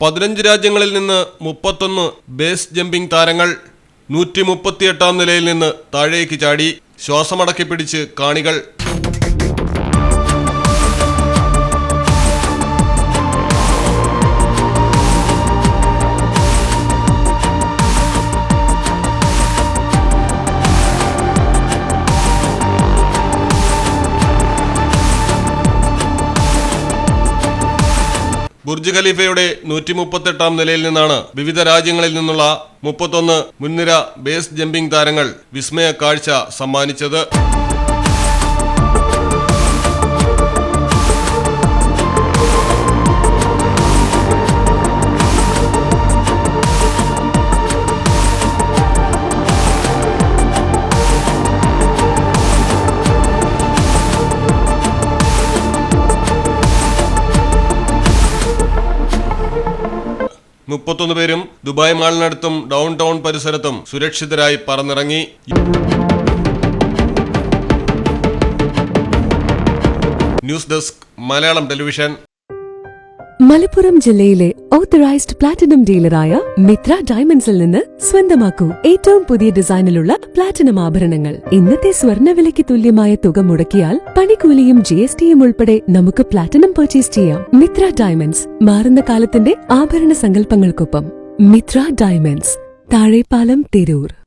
പതിനഞ്ച് രാജ്യങ്ങളിൽ നിന്ന് മുപ്പത്തൊന്ന് ബേസ് ജമ്പിംഗ് താരങ്ങൾ നൂറ്റി മുപ്പത്തിയെട്ടാം നിലയിൽ നിന്ന് താഴേക്ക് ചാടി ശ്വാസമടക്കി പിടിച്ച് കാണികൾ ബുർജ് ഖലീഫയുടെ നൂറ്റി മുപ്പത്തെട്ടാം നിലയിൽ നിന്നാണ് വിവിധ രാജ്യങ്ങളിൽ നിന്നുള്ള മുപ്പത്തൊന്ന് മുൻനിര ബേസ് ജമ്പിംഗ് താരങ്ങൾ വിസ്മയ കാഴ്ച സമ്മാനിച്ചത്. മുപ്പത്തൊന്ന് പേരും ദുബായ് മാളിനടുത്തും ഡൗൺ ടൗൺ പരിസരത്തും സുരക്ഷിതരായി പറന്നിറങ്ങി. News desk Malayalam television. Malappuram ജില്ലയിലെ ഓത്തറൈസ്ഡ് പ്ലാറ്റിനം ഡീലറായ മിത്ര ഡയമണ്ട്സിൽ നിന്ന് സ്വന്തമാക്കൂ ഏറ്റവും പുതിയ ഡിസൈനിലുള്ള പ്ലാറ്റിനം ആഭരണങ്ങൾ. ഇന്നത്തെ സ്വർണവിലയ്ക്ക് തുല്യമായ തുക മുടക്കിയാൽ പണിക്കൂലിയും ജി എസ് ടിയും ഉൾപ്പെടെ നമുക്ക് പ്ലാറ്റിനം പർച്ചേസ് ചെയ്യാം. മിത്ര ഡയമണ്ട്സ് മാറുന്ന കാലത്തിന്റെ ആഭരണ സങ്കല്പങ്ങൾക്കൊപ്പം. മിത്ര ഡയമണ്ട്സ് താഴെപ്പാലം തിരൂർ.